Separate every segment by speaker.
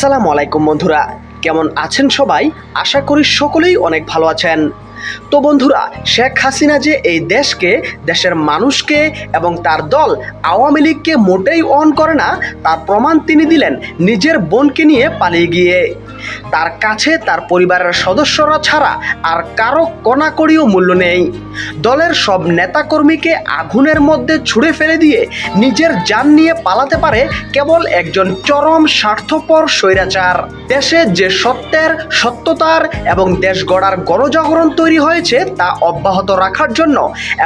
Speaker 1: আসসালামু আলাইকুম বন্ধুরা, কেমন আছেন সবাই? আশা করি সকলেই অনেক ভালো আছেন। তো বন্ধুরা, শেখ হাসিনা যে এই দেশকে, দেশের মানুষকে এবং তার দল আওয়ামী লীগকে মোটেই অন করে না, তার প্রমাণ তিনি দিলেন নিজের বোনকে নিয়ে পালিয়ে গিয়ে। তার কাছে, তার পরিবারের সদস্যরা ছাড়া আর কারও কণাকড়িও মূল্য নেই। দলের সব নেতাকর্মীকে আগুনের মধ্যে ছুঁড়ে ফেলে দিয়ে নিজের যান নিয়ে পালাতে পারে কেবল একজন চরম স্বার্থপর স্বৈরাচার। দেশে যে সত্যের সত্যতার এবং দেশ গড়ার গণজাগরণ তৈরি হয়েছে তা অব্যাহত রাখার জন্য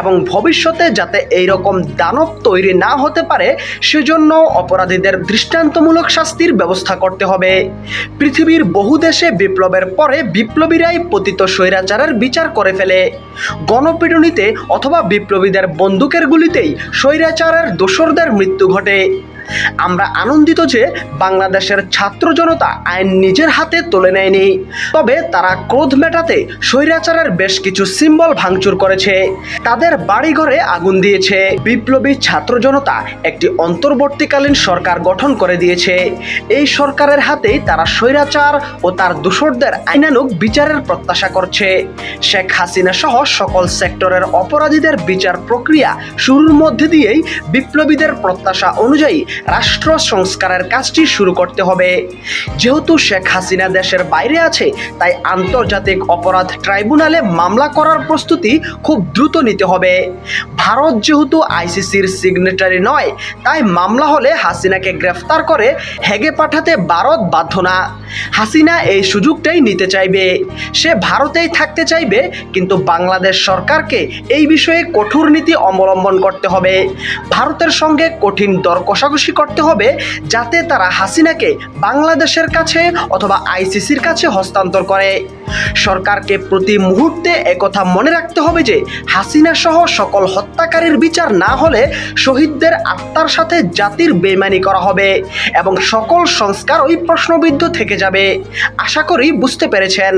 Speaker 1: এবং ভবিষ্যতে যাতে এই রকম দানব তৈরি না হতে পারে, সেজন্য অপরাধীদের দৃষ্টান্তমূলক শাস্তির ব্যবস্থা করতে হবে। পৃথিবীর বহু দেশে বিপ্লবের পরে বিপ্লবীরাই পতিত স্বৈরাচারের বিচার করে ফেলে। গণপিটুনিতে অথবা বিপ্লবীদের বন্দুকের গুলিতেই স্বৈরাচারের দোসরদের মৃত্যু ঘটে আমরা আনন্দিত যে বাংলাদেশের ছাত্র জনতা আইন নিজের হাতে তুলে নেয়নি। তবে তারা ক্রোধ মেটাতে স্বৈরাচারের বেশ কিছু সিম্বল ভাঙচুর করেছে। তাদের বাড়িঘরে আগুন দিয়েছে। বিপ্লবী ছাত্র জনতা একটি অন্তর্বর্তীকালীন সরকার গঠন করে দিয়েছে। এই সরকারের হাতেই তারা স্বৈরাচার ও তার দোসরদের আইনানুক বিচারের প্রত্যাশা করছে। শেখ হাসিনা সহ সকল সেক্টরের অপরাধীদের বিচার প্রক্রিয়া শুরুর মধ্যে দিয়েই বিপ্লবীদের প্রত্যাশা অনুযায়ী রাষ্ট্র সংস্কারের কাজটি শুরু করতে হবে। যেহেতু শেখ হাসিনা দেশের বাইরে আছে, তাই আন্তর্জাতিক অপরাধ ট্রাইব্যুনালে মামলা করার প্রস্তুতি খুব দ্রুত নিতে হবে। ভারত যেহেতু আইসিসির সিগনেটারি নয়, তাই মামলা হলে হাসিনাকে গ্রেফতার করে হেগে পাঠাতে ভারত বাধ্য না। হাসিনা এই সুযোগটাই নিতে চাইবে। সে ভারতেই থাকতে চাইবে, কিন্তু বাংলাদেশ সরকারকে এই বিষয়ে কঠোর নীতি অবলম্বন করতে হবে। ভারতের সঙ্গে কঠিন দর কষাকষি করতে হবে যাতে তারা হাসিনাকে বাংলাদেশের কাছে অথবা আইসিসির কাছে হস্তান্তর করে। সরকারকে প্রতি মুহূর্তে একথা মনে রাখতে হবে যে হাসিনা সহ সকল হত্যাকারীর বিচার না হলে শহীদদের আত্মার সাথে জাতির বেমানি করা হবে এবং সকল সংস্কার ওই প্রশ্নবিদ্ধ থেকে যাবে। আশা করি বুঝতে পেরেছেন।